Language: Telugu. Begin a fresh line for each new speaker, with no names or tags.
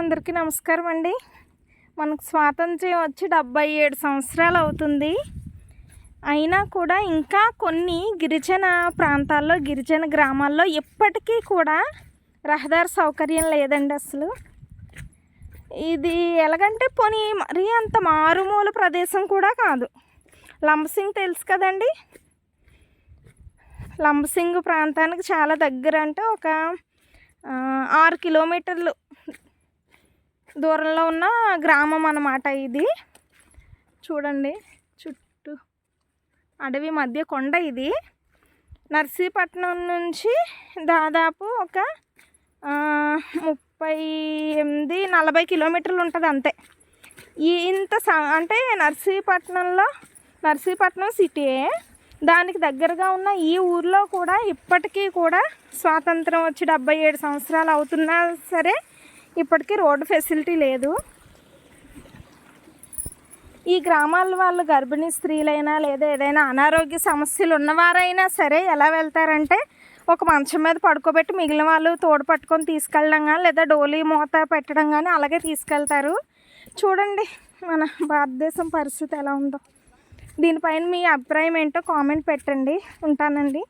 అందరికీ నమస్కారం అండి. మనకు స్వాతంత్ర్యం వచ్చి డెబ్బై ఏడు సంవత్సరాలు అవుతుంది. అయినా కూడా ఇంకా కొన్ని గిరిజన ప్రాంతాల్లో గిరిజన గ్రామాల్లో ఇప్పటికీ కూడా రహదారి సౌకర్యం లేదండి అసలు. ఇది ఎలాగంటే పోనీ మరీ అంత మారుమూల ప్రదేశం కూడా కాదు. లంబసింగ్ తెలుసు కదండి? లంబసింగ్ ప్రాంతానికి చాలా దగ్గర అంటే ఒక ఆరు కిలోమీటర్లు దూరంలో ఉన్న గ్రామం అన్నమాట ఇది. చూడండి చుట్టూ అడవి మధ్య కొండ ఇది. నర్సీపట్నం నుంచి దాదాపు ఒక ముప్పై ఎనిమిది నలభై కిలోమీటర్లు ఉంటుంది అంతే. ఇంత స- అంటే నర్సీపట్నంలో నర్సీపట్నం సిటీయే దానికి దగ్గరగా ఉన్న ఈ ఊర్లో కూడా ఇప్పటికీ కూడా స్వాతంత్రం వచ్చి డెబ్బై ఏడు సంవత్సరాలు అవుతున్నా సరే ఇప్పటికీ రోడ్డు ఫెసిలిటీ లేదు. ఈ గ్రామాల వాళ్ళు గర్భిణీ స్త్రీలైనా లేదా ఏదైనా అనారోగ్య సమస్యలు ఉన్నవారైనా సరే ఎలా వెళ్తారంటే ఒక మంచం మీద పడుకోబెట్టి మిగిలిన వాళ్ళు తోడు పట్టుకొని తీసుకెళ్ళడం కానీ లేదా డోలీ మూత పెట్టడం కానీ అలాగే తీసుకెళ్తారు. చూడండి మన భారతదేశం పరిస్థితి ఎలా ఉందో. దీనిపైన మీ అభిప్రాయం ఏంటో కామెంట్ పెట్టండి. ఉంటానండి.